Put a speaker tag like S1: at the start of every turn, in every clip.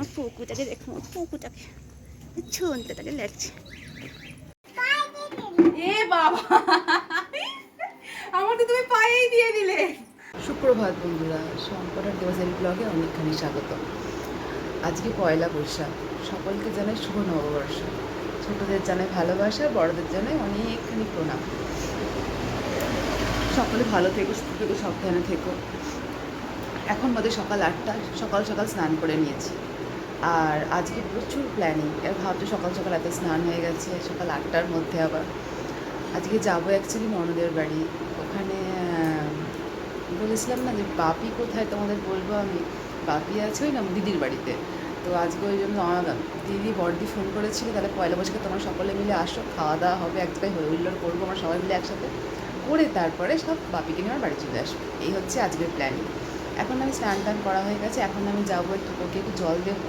S1: আমার পুকুটাকে দেখো আমার পুকুটাকে ছুনতেটাকে লাগছে। এ বাবা! আমার তো তুমি পায়েই দিয়ে দিলে।
S2: সুপ্রভাত বন্ধুরা সম্পর্কের দিবসের ব্লগে অনেকখানি স্বাগত আজকে পয়লা বৈশাখ। সকলকে জানাই শুভ নববর্ষ। ছোটদের জানাই ভালোবাসা বড়দের জানাই অনেকখানি প্রণাম। সকলে ভালো থেকো সুস্থ থেকো সাবধানে থেকো। এখন বাদে সকাল আটটা সকাল সকাল স্নান করে নিয়েছি। আর আজকে প্রচুর প্ল্যানিং ভাবছ সকাল সকাল এত স্নান হয়ে গেছে, সকাল আটটার মধ্যে আবার। আজকে যাব অ্যাকচুয়ালি ননদের বাড়ি। ওখানে বলেছিলাম না যে বাপি কোথায় তোমাদের বলব আমি? বাপি আছে ওই না দিদির বাড়িতে। তো আজকে ওই জন্য দিদি বড়দি ফোন করেছিল, তাহলে পয়লা বৈশাখে তোমরা সকলে মিলে আসো, খাওয়া দাওয়া হবে, এক জায়গায় হই হুল্লোড় করব আমরা সবাই মিলে একসাথে। করে তারপরে সব বাপিকে নিয়ে আমার বাড়ি চলে আসব। এই হচ্ছে আজকের প্ল্যানিং এখন আমি স্নান টান করা হয়ে গেছে, এখন আমি যাব একটু ওকে একটু জল দেবো।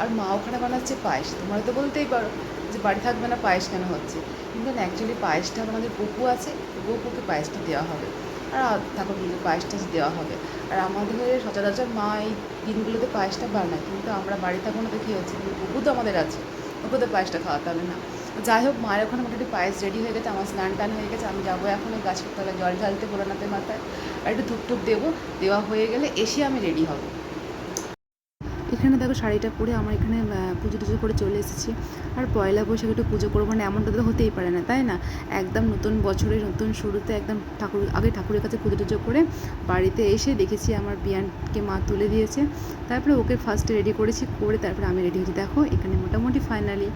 S2: আর মা ওখানে বানাচ্ছে পায়েস। তোমরা তো বলতেই পারো যে বাড়ি থাকবে না, পায়েস কেন হচ্ছে? কিন্তু অ্যাকচুয়ালি পায়েসটা আমাদের গপু আছে গপুকে পায়েসটা দেওয়া হবে। আর ঠাকুরগুলোকে পায়েসটা দেওয়া হবে। আর আমাদের সচরাচর মা এই দিনগুলোতে পায়েসটা বানায়, কিন্তু আমরা বাড়ি থাকব না তো কী হচ্ছে? গপু তো আমাদের আছে ওকে তো পায়েসটা খাওয়াতে হবে না। যাই হোক, মায়ের ওখানে মোটামুটি পায়েস রেডি হয়ে গেছে, আমার স্নান টান হয়ে গেছে, আমি যাব এখন ওই গাছের তলায়, জল ঢালতে ভোলানাথের মাথায়। আর একটু ধূপ টুপ দেবো, দেওয়া হয়ে গেলে এসে আমি রেডি হব। এখানে দেখো শাড়িটা পরে আমার এখানে পুজো টুজো করে চলে এসেছি। আর পয়লা বৈশাখ একটু পুজো করব না এমনটা তো হতেই পারে না, তাই না? একদম নতুন বছরের, নতুন শুরুতে একদম ঠাকুর, আগে ঠাকুরের কাছে পুজো টুজো করে বাড়িতে এসে দেখেছি আমার বিয়ানকে মা তুলে দিয়েছে। তারপরে ওকে ফার্স্টে রেডি করেছি, করে তারপরে আমি রেডি হয়েছি। দেখো, এখানে মোটামুটি ফাইনালি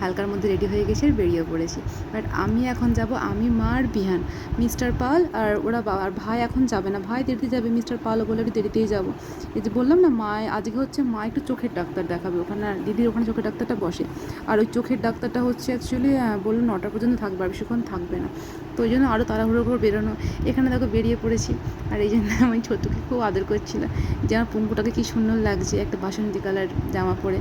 S2: হালকার মধ্যে রেডি হয়ে গেছে আর বেরিয়ে পড়েছি। বাট আমি এখন যাব, আমি, মা আর বিহান মিস্টার পাল আর ওরা আর ভাই এখন যাবে না। ভাই দেরিতে যাবে মিস্টার পালও বলে দেরিতেই যাব। এই যে বললাম না, মা, আজকে হচ্ছে মা একটু চোখের ডাক্তার দেখাবে। ওখানে দিদির ওখানে চোখের ডাক্তারটা বসে। আর ওই চোখের ডাক্তারটা হচ্ছে অ্যাকচুয়ালি বলল নটা পর্যন্ত থাকবে, আর বেশিক্ষণ থাকবে না। তো ওই জন্য আরও তাড়াহুড়ো করে বেরোনো। এখানে দেখো বেরিয়ে পড়েছি। আর এই জন্য আমি ছোটুকে খুব আদর করছিলাম। যে আমার পুঙ্কুটাকে কী সুন্দর লাগছে, একটা বাসন্তী কালার জামা পরে।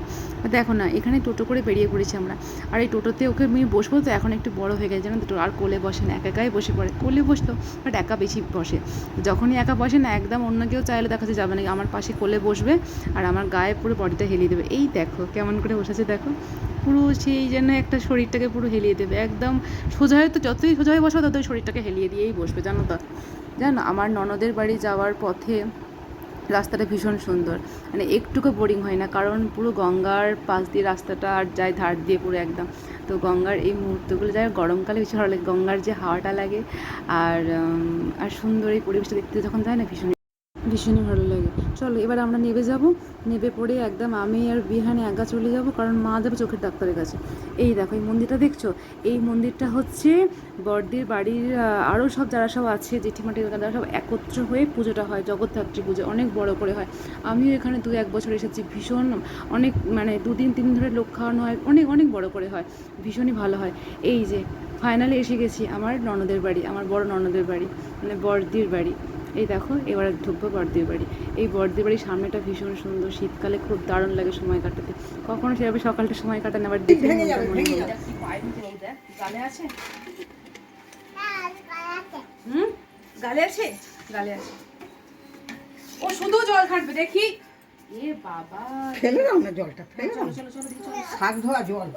S2: দেখো না, এখানে টোটো করে বেরিয়ে পড়েছি আমরা। আর এই টোটোতে ওকে আমি বসবো তো এখন একটু বড় হয়ে গেছে, জানো আর কোলে বসে না, একা একাই বসে পড়ে। কোলে বসতো বাট একা বেশি বসে। যখনই একা বসে না, একদম অন্য কেউ চাইলে দেখাতে যাবে না। আমার পাশে কোলে বসবে, আর আমার গায়ে পুরো বডিটা হেলিয়ে দেবে। এই দেখো, কেমন করে বসেছে দেখো। পুরো সেই যেন একটা শরীরটাকে পুরো হেলিয়ে দেবে। একদম সোজা হয়তো যতই সোজা হয়ে বসবে ততই শরীরটাকে হেলিয়ে দিয়েই বসবে, জানো তো। জানো, আমার ননদের বাড়ি যাওয়ার পথে রাস্তাটা ভীষণ সুন্দর। মানে একটুকু বোরিং হয় না, কারণ পুরো গঙ্গার পাশ দিয়ে রাস্তাটা আর যায় ধার দিয়ে পুরো একদম। তো গঙ্গার এই মুহূর্তগুলো যায় গরমকালে বেশি ভালো লাগে। গঙ্গার যে হাওয়াটা লাগে আর আর সুন্দর এই পরিবেশটা দেখতে যখন যায় না ভীষণ ভীষণই ভালো লাগে। চলো, এবার আমরা নেবে যাব। নেবে পড়ে একদম আমি আর বিহানে একা চলে যাব, কারণ মা যাবে চোখের ডাক্তারের কাছে। এই দেখো, এই মন্দিরটা দেখছ? এই মন্দিরটা হচ্ছে বড়দির বাড়ির আরও সব যারা সব আছে জেঠিমাটি তারা সব একত্র হয়ে পুজোটা হয়, জগদ্ধাত্রী পুজো, অনেক বড় করে হয়। আমিও এখানে দু এক বছর এসেছি, ভীষণ অনেক মানে দুদিন, তিন ধরে লোক খাওয়ানো হয়, অনেক অনেক বড় করে হয়, ভীষণই ভালো হয়। এই যে ফাইনালি এসে গেছি আমার ননদের বাড়ি, আমার বড় ননদের বাড়ি মানে বড়দির বাড়ি। এই দেখো এবার ঢুকবো বড়দির বাড়ি। এই বড়দির বাড়ির সামনেটা ভীষণ সুন্দর শীতকালে খুব দারুণ লাগে সময় কাটাতে। কখনো সেভাবে সকালটা সময় কাটান আবার দেখে।
S1: গালে আছে? হুম? গালে আছে? গালে আছে। ও শুধু জল ঘাটবে দেখি। এ বাবা
S3: ফেলে দাও না জলটা ফেলে দাও।
S1: চলো চলো চলো দেখি চলো।
S3: শাক ধোয়া জল।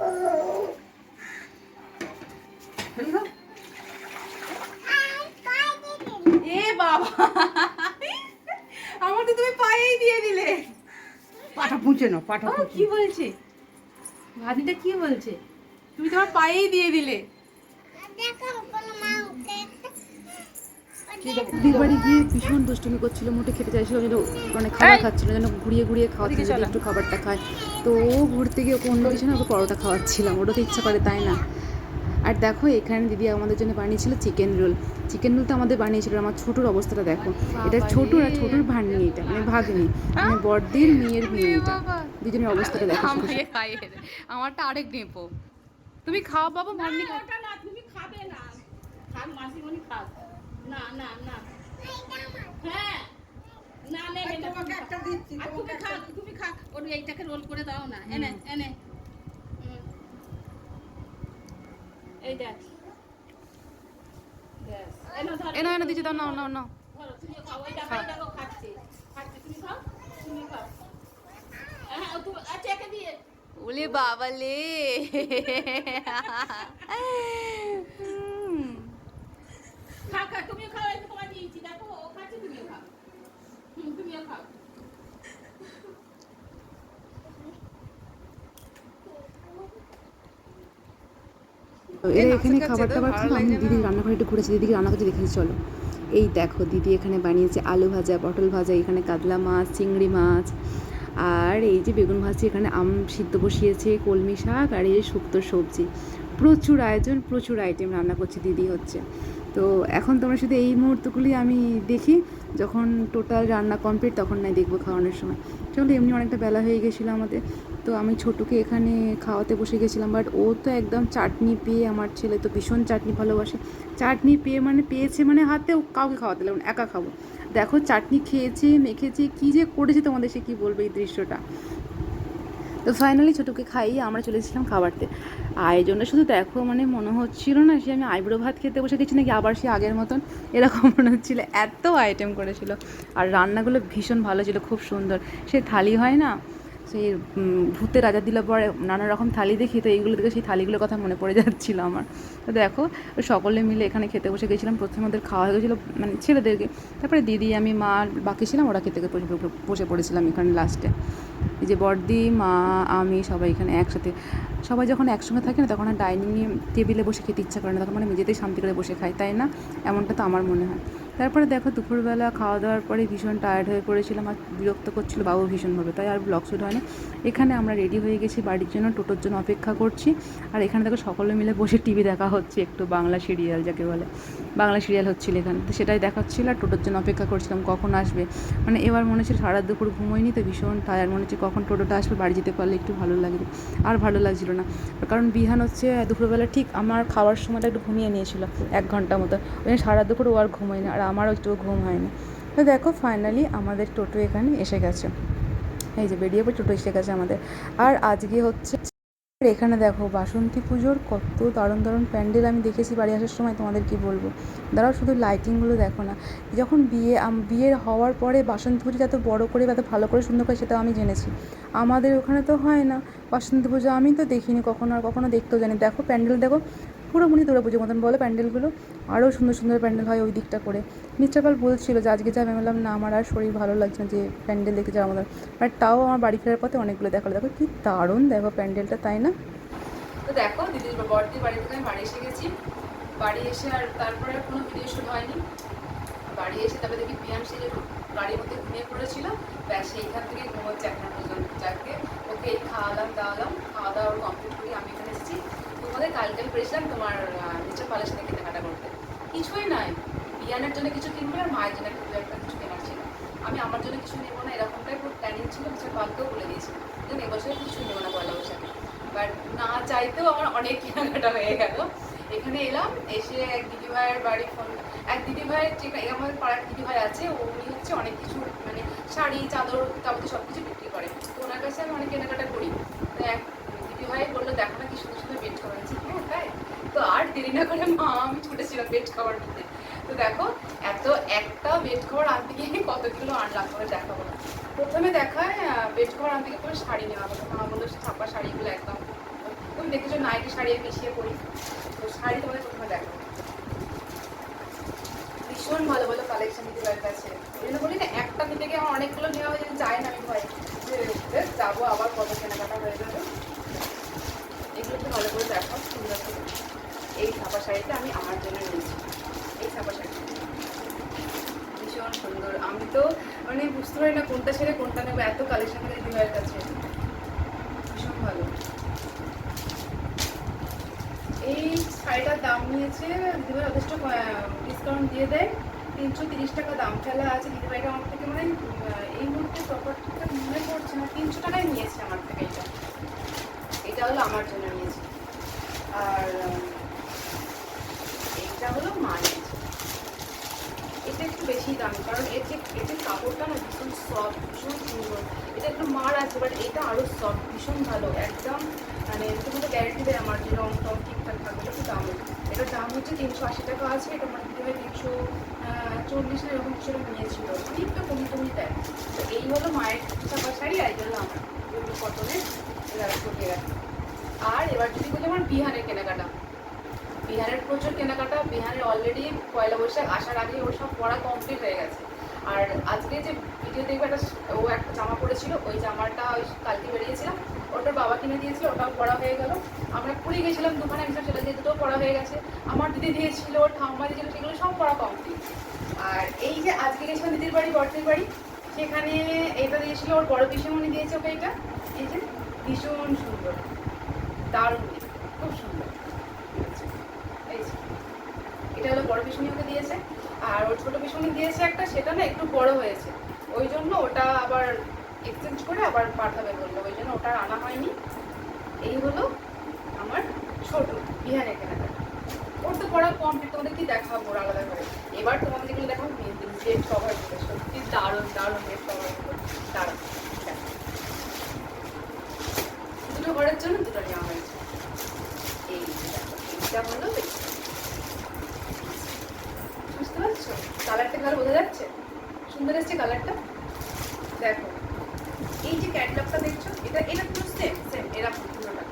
S1: ফেলে দাও। এ বাবা। আমার তো তুমি পায়েই দিয়ে দিলে।
S3: পাটা পুঁচে নাও পাটা
S1: কি বলছে? ভাদিটা কি বলছে? তুমি তোমার পায়েই দিয়ে দিলে।
S2: দিদির বাড়ি গিয়ে ভীষণ দুষ্টুমি করছিল মোটে খেতে চাইছিল যেন মানে খাবার খাচ্ছিল যেন ঘুরিয়ে ঘুরিয়ে
S1: ওদিকে
S2: যদি একটু খাবারটা খায়। তো ও ঘুরতে গিয়ে ওকে অন্য কিছু না ওকে পরোটা খাওয়াচ্ছিলাম। ওটা তো ইচ্ছা করে তাই না? আর দেখো এখানে দিদি আমাদের জন্য বানিয়েছিল চিকেন রোল চিকেন রোল তো আমাদের বানিয়েছিল আমার ছোটোর অবস্থাটা দেখো। এটা ছোট না ছোটোর ভাগ্নি এটা মানে ভাগ্নি মানে বড়দের মেয়ের মেয়ে এটা। দুজনের অবস্থাটা দেখো
S1: আমারটা আরেক নেপো। তুমি খাও বাবা ভাগ্নি খাও
S4: না তুমি খাবে না। খাক মাসিমণি খাক। না না না। হ্যাঁ। না নে নে
S3: তোমাকে একটা দিচ্ছি
S4: আর তুমি খাক তুমি খাক। ওর এইটাকে রোল করে দাও না। এনে এনে হুম। এই দেখ। ব্যাস। এনো ধরো।
S1: এনা এনা দিচ্ছি দাও নাও
S2: ওলে বাবালে।
S4: খা খা তুমিও খাও তোমার দিয়েছি দেখো খাচ্ছে তুমিও খাও। তুমিও খাও।
S5: এরা এখানে খাবার টাবার খুব। আমি দিদির রান্নাঘরে একটু ঘুরেছি দিদিকে রান্না করতে দেখেছি চলো। এই দেখো দিদি এখানে বানিয়েছে আলু ভাজা পটল ভাজা এখানে কাতলা মাছ চিংড়ি মাছ। আর এই যে বেগুন ভাজি এখানে আম সিদ্ধ বসিয়েছে কলমি শাক আর এই যে শুক্তো সবজি। প্রচুর আয়োজন প্রচুর আইটেম রান্না করছে দিদি হচ্ছে। তো এখন তোমরা শুধু এই মুহূর্তগুলি আমি দেখি, যখন টোটাল রান্না কমপ্লিট তখন নাই দেখব খাওয়ানোর সময়। চলো, এমনি অনেকটা বেলা হয়ে গেছিল আমাদের। তো আমি ছোটুকে এখানে খাওয়াতে বসে গেছিলাম বাট ও তো একদম চাটনি পেয়ে, আমার ছেলে তো ভীষণ চাটনি ভালোবাসে। চাটনি পেয়ে মানে পেয়েছে মানে হাতে ও কাউকে খাওয়াতে লাগবে একা খাব। দেখো, চাটনি খেয়েছে, মেখেছে, কী যে করেছে তোমাদের সে কী বলবে এই দৃশ্যটা? তো ফাইনালি ছোটোকে খাইয়ে আমরা চলে এসেছিলাম খাবারতে। আয়োজনটা শুধু দেখো মানে মনে হচ্ছিল না সে আমি আইব্রো ভাত খেতে বসে গেছি নাকি আবার সে আগের মতন। এরকম মনে হচ্ছিল, এত আইটেম করেছিল। আর রান্নাগুলো ভীষণ ভালো ছিল, খুব সুন্দর। সে থালি হয় না সেই ভূতে রাজা দিল পরে নানা রকম থালি দেখি, তো এইগুলো দেখে সেই থালিগুলোর কথা মনে পড়ে যাচ্ছিল আমার। তো দেখো, সকলে মিলে এখানে খেতে বসে গেছিলাম। প্রথমে ওদের খাওয়া হয়ে গেছিল মানে ছেলেদেরকে। তারপরে দিদি, আমি, মা, বাকি ছিলাম, ওরা খেতে বসে- পড়েছিলাম এখানে লাস্টে এই যে বড়দি মা, আমি সবাই এখানে একসাথে। সবাই যখন একসঙ্গে থাকে না, তখন আর ডাইনিংয়ে টেবিলে বসে খেতে ইচ্ছা করে না। তখন মানে মেঝেতেই শান্তি করে বসে খাই, তাই না? এমনটা তো আমার মনে হয়। তারপরে দেখো দুপুরবেলা খাওয়া দাওয়ার পরে ভীষণ টায়ার্ড হয়ে পড়েছিলাম আর বিরক্ত করছিল বাবু ভীষণভাবে, তাই আর ব্লগ শুট হয়নি। এখানে আমরা রেডি হয়ে গেছি বাড়ির জন্য, টোটোর জন্য অপেক্ষা করছি। আর এখানে দেখো সকলে মিলে বসে টিভি দেখা হচ্ছে, একটু বাংলা সিরিয়াল যাকে বলে। বাংলা সিরিয়াল হচ্ছিল এখানে। তো সেটাই দেখাচ্ছিল আর টোটোর জন্য অপেক্ষা করছিলাম কখন আসবে। মানে এবার মনে হচ্ছে সারা দুপুর ঘুমোয়নি তো ভীষণ টায়ার মনে হচ্ছে কখন টোটোটা আসবে, বাড়ি যেতে পারলে একটু ভালো লাগবে। আর ভালো লাগছিল না। কারণ বিহান হচ্ছে দুপুরবেলা ঠিক আমার খাওয়ার সময়টা একটু ঘুমিয়ে নিয়েছিল এক ঘণ্টা মতো। ওই সারা দুপুর ও আর ঘুমোয় না, আর আমারও একটু ঘুম হয়নি। তো দেখো ফাইনালি আমাদের টোটো এখানে এসে গেছে। এই যে বেরিয়ে পড়ে টোটো এসে গেছে আমাদের। আর আজকে হচ্ছে এখানে দেখো, বাসন্তী পুজোর কত দারুণ দারুণ প্যান্ডেল আমি দেখেছি বাড়ি আসার সময়, তোমাদের কি বলব? দাঁড়াও, শুধু লাইটিংগুলো দেখো না। যখন বিয়ে বিয়ের হওয়ার পরে বাসন্তী পুজো এত বড় করে বা এত ভালো করে সুন্দর করে সেটা আমি জেনেছি। আমাদের ওখানে তো হয় না। বাসন্তী পুজো আমি তো দেখিনি, কখনো আর কখনো দেখতেও জানি দেখো প্যান্ডেল, দেখো পুরো মনে দুর্গা পুজোর মতন বলো প্যান্ডেলগুলো। আরও সুন্দর সুন্দর প্যান্ডেল হয় ওই দিকটা করে। মিস্টারপাল বলছিল যে আজকে যাবে আমি বললাম, না, আমার আর শরীর ভালো লাগছে না যে প্যান্ডেল দেখে যাওয়ার মতন। বাট তাও আমার বাড়ি ফেরার পথে অনেকগুলো দেখাল দেখো কি দারুণ দেখো প্যান্ডেলটা, তাই না?
S2: তো দেখো, দিদির বড়দির বাড়ি থেকে আমি বাড়ি এসে গেছি। বাড়ি এসে আর তারপরে কোনো ভিডিও শুট হয়নি। বাড়ি এসে তারপরে দেখি পিয়াম সে যে গাড়ির মধ্যে ঘুমিয়ে পড়েছিল, ব্যাস সেইখান থেকে ঘুমোচ্ছে একটা পর্যন্ত যাকে। ওকে খাওয়ালাম, দাওয়ালাম, খাওয়া দাওয়া কমপ্লিট করি আমি তোমাদের কালকে আমি তোমার নিচে পালের সাথে কেনাকাটা করতে। কিছুই নাই। বিয়ানের জন্য কিছু কিনবো আর মায়ের জন্য দু একটা কিছু কেনার ছিল। আমি আমার জন্য কিছু নেব না, এরকমটাই খুব প্ল্যানিং ছিল, মিস্টার পালকেও বলে দিয়েছিলাম যে এবছর কিছু নেব না পয়লা বৈশাখে। বাট না চাইতেও আমার অনেক কেনাকাটা হয়ে গেল। এখানে এলাম, এসে এক দিদি ভাইয়ের বাড়ি ফোন এক দিদি ভাইয়ের ঠিক এই আমাদের পাড়ার দিদি ভাই আছে, উনি হচ্ছে অনেক কিছু মানে শাড়ি, চাদর যাবতীয় সব কিছু বিক্রি করে। তো ওনার কাছে আমি অনেক কেনাকাটা করি। তো এক দিদি ভাই বলল দেখো না কি সুন্দর সুন্দর বেড কভার আছে হ্যাঁ তাই তো আর দেরি না করে মা আমি ছুটেছিলাম বেড কভার নিতে। তো দেখো, এত একটা বেড কভার আনতে গিয়ে কত কিলো আনলাম করে দেখাবো না। প্রথমে দেখায় বেড কভার আনতে গিয়ে শাড়ি নেওয়া কথা মা বলল ছাপা শাড়িগুলো একদম। তুমি দেখেছ নাইটি শাড়ি মিশিয়ে পরি। তো শাড়ি তোমাদের প্রথমে দেখো ভীষণ ভালো ভালো কালেকশন দিতে পারে কাছে ওই জন্য বলি না, একটা গিয়ে আমার অনেকগুলো নেওয়া হয়ে যাবে যায় না আমি ভয় যে দেখ, যাব আবার কত কেনাকাটা হয়ে যাবে এগুলো একটু ভালো করে দেখো সুন্দর করে এই ছাপা শাড়িটা আমি আমার জন্য নিয়েছি এই ছাপা শাড়ি ভীষণ সুন্দর আমি তো মানে বুঝতে পারি না কোনটা ছেড়ে কোনটা নেব? এত কালেকশন দিদিভাইয়ের কাছে। ভীষণ ভালো। এই শাড়িটার দাম নিয়েছে, দিদিভাই যথেষ্ট ডিসকাউন্ট দিয়ে দেয়। তিনশো তিরিশ টাকা দাম ফেলা আছে। দিদিভাইটা আমার থেকে মানে এই মুহূর্তে প্রপারটিটা মনে পড়ছে না। তিনশো টাকায় নিয়েছে আমার থেকে এটা। এটা হলো আমার জন্য নিয়েছে। আর উম, এইটা হলো মা নিয়েছে এটা একটু বেশি দাম, কারণ এর যে এর যে কাপড়টা না ভীষণ সফট ভীষণ সুন্দর। এটা একটু মার আছে বাট এটা আরও সফট ভীষণ ভালো, একদম মানে তোমাকে গ্যারেন্টি দেয় আমার যে রং টং ঠিকঠাক থাকবে একটু দাম এটার দাম হচ্ছে তিনশো আশি টাকা আছে, এটা আমার দিতে তিনশো চল্লিশ না এরকম কিছু নিয়েছিল। একটু কমি কমি দেয় তো এই হলো মায়ের চাপা শাড়ি, আর হলো আমার এগুলো কটনের ফুটিয়ে গেছে আর এবার যদি বলি আমার বিহারের কেনাকাটা। বিহারের প্রচুর কেনাকাটা, বিহারে অলরেডি পয়লা বৈশাখ আসার আগে ওর সব পড়া কমপ্লিট হয়ে গেছে। আর আজকে যে ভিডিও দেখবে একটা ও একটা জামা পরেছিল ওই জামাটা ওই কালকে বেরিয়েছিলাম ওটার বাবা কিনে দিয়েছিল, ওটাও পড়া হয়ে গেল। আমরা পুরী গেছিলাম দোকানে একসাথে সেটা দিয়ে দুটোও পড়া হয়ে গেছে। আমার দিদি দিয়েছিল ওর ঠাম্মা দিয়েছিল সেগুলো সব পড়া কমপ্লিট আর এই যে আজকে গেছিলাম দিদির বাড়ি বর্তির বাড়ি, সেখানে এটা দিয়েছিল, ওর বড় পিসেমণি দিয়েছে ওকে এটা। এই যে ভীষণ সুন্দর, দারুণ, খুব সুন্দর। এটা হলো বড় পিসুনি ওকে দিয়েছে। আর ওর ছোট পিসুনি দিয়েছে একটা, সেটা না একটু বড় হয়েছে। ওই জন্য ওটা আবার এক্সচেঞ্জ করে আবার পাঠাবে বলল। ওই জন্য ওটা আনা হয়নি। এই হলো আমার ছোট বিহানের কেনাকাটা। ওর তো পড়া কমপ্লিট তোমাদের কি দেখাবো ওর আলাদা করে? এবার তোমাদের যেগুলো দেখাবো কভার করে। সত্যি দারুণ দারুণ ডেট কভার দারুণ। দুটো ঘরের জন্য দুটো নেওয়া হয়েছে। বুঝতে পারছ? কালারটা ভালো বোঝা যাচ্ছে? সুন্দর এসছে কালারটা দেখো, এই যে ক্যাটলগটা দেখছ, এটা এটা পুরো সেম এরকম পুরোটা।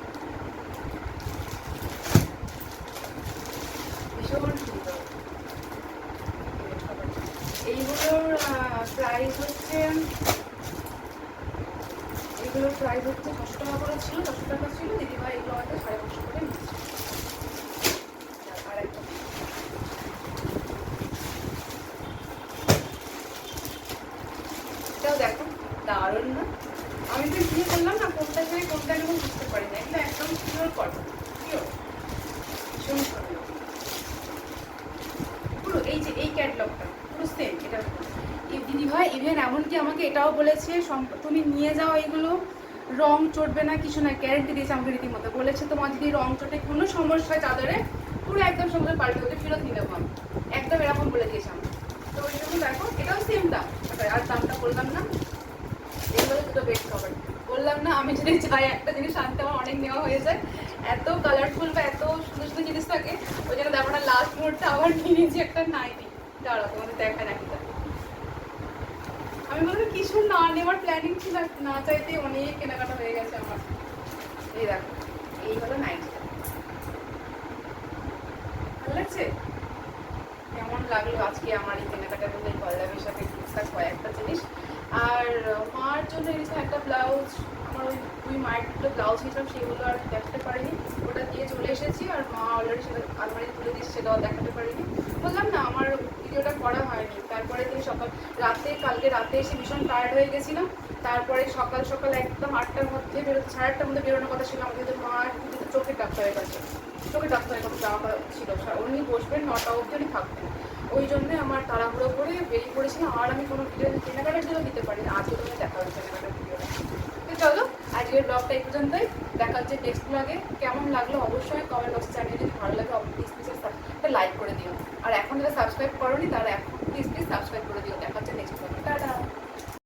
S2: ভীষণ সুন্দর। এইগুলোর প্রাইস হচ্ছে এগুলোর প্রাইস হচ্ছে ছশো টাকা করে ছিল ছশো টাকা ছিল, দিদিভাই এগুলো আমাদের সাড়ে পাঁচশো করে নিচ্ছে আর একটা এটাও দেখো দারুণ না আমি তো বিয়ে করলাম না কোনটা ছেড়ে কোনটা নেব বুঝতে পারি না এগুলো ভীষণ সুন্দর পুরো এই যে, এই ক্যাটলগটা পুরো সেম এটা এই দিদিভাই ইভেন এমনকি আমাকে এটাও বলেছে তুমি নিয়ে যাও এগুলো, রং চটবে না, কিছু না গ্যারেন্টি দিয়েছে আমাকে রীতিমতো। বলেছে, তোমার যদি রং চটে কোনো সমস্যা চাদরে, পুরো একদম সমুদ্র পাল্টে, ওদের ফেরত নিয়ে আমি। একদম এরকম বলে দিয়েছে আমাকে। তো ওই জন্য দেখো, এটাও সেম দাম। আর দামটা বললাম না এগুলো দুটো বেড কভার বললাম না আমি যদি চাই, একটা জিনিস আনতে আমার অনেক নেওয়া হয়ে যায়। এত কালারফুল বা এত সুন্দর সুন্দর জিনিস থাকে, ওই জন্য দেখো লাস্ট মুহূর্তে আবার নিয়ে নিয়েছি একটা নাইটি দাঁড়াও, তোমাদের দেখা নাইটিটা আমি বললাম কিছু না নেওয়ার প্ল্যানিং ছিল, না চাইতে অনেক কেনাকাটা হয়ে গেছে আমার। এই দেখো, এই হলো নাইটিটা ভালো লাগছে? কেমন লাগল আজকে আমার এই কেনাকাটা বলে পল্লবের সাথে টুকটাক কয়েকটা জিনিস। আর, মার জন্য একটা ব্লাউজ আমার ওই মায়ের দুটো ব্লাউজ নিয়েছিলাম সেগুলো আর দেখাতে পারিনি। ওটা দিয়ে চলে এসেছি আর মা অলরেডি সেটা আলমারি তুলে দিয়েছে, সেটাও দেখাতে পারিনি। বললাম, না, আমার ভিডিওটা করা হয়নি। তারপরে দিন সকাল রাতে, কালকে রাতে এসে ভীষণ টায়ার্ড হয়ে গেছিলাম। তারপরে সকাল সকাল একদম আটটার মধ্যে বেরোতে সাড়ে আটটার মধ্যে বেরোনোর কথা ছিল। আমাদের মা কিন্তু চোখের ডাক্তারের কাছে চোখের ডাক্তারের কাছে যাওয়া কথা ছিল উনি বসবেন নটা অবধি উনি থাকবেন। ওই জন্য আমার তাড়াহুড়ো করে বেরিয়ে পড়েছিলাম আর আমি কোনো ভিডিও কেনাকাটার জন্য দিতে পারি না আজকে তোমাকে দেখা তো চলো আজকের ব্লগটা এই পর্যন্তই। দেখা হচ্ছে নেক্সট ব্লগে কেমন লাগল অবশ্যই কমেন্ট বক্স জানিয়ে যদি ভালো লাগে প্লিজ প্লিজ লাইক করে দিও। আর এখন যারা সাবস্ক্রাইব করোনি, তারা এখন প্লিজ প্লিজ সাবস্ক্রাইব করে দিও। দেখা হচ্ছে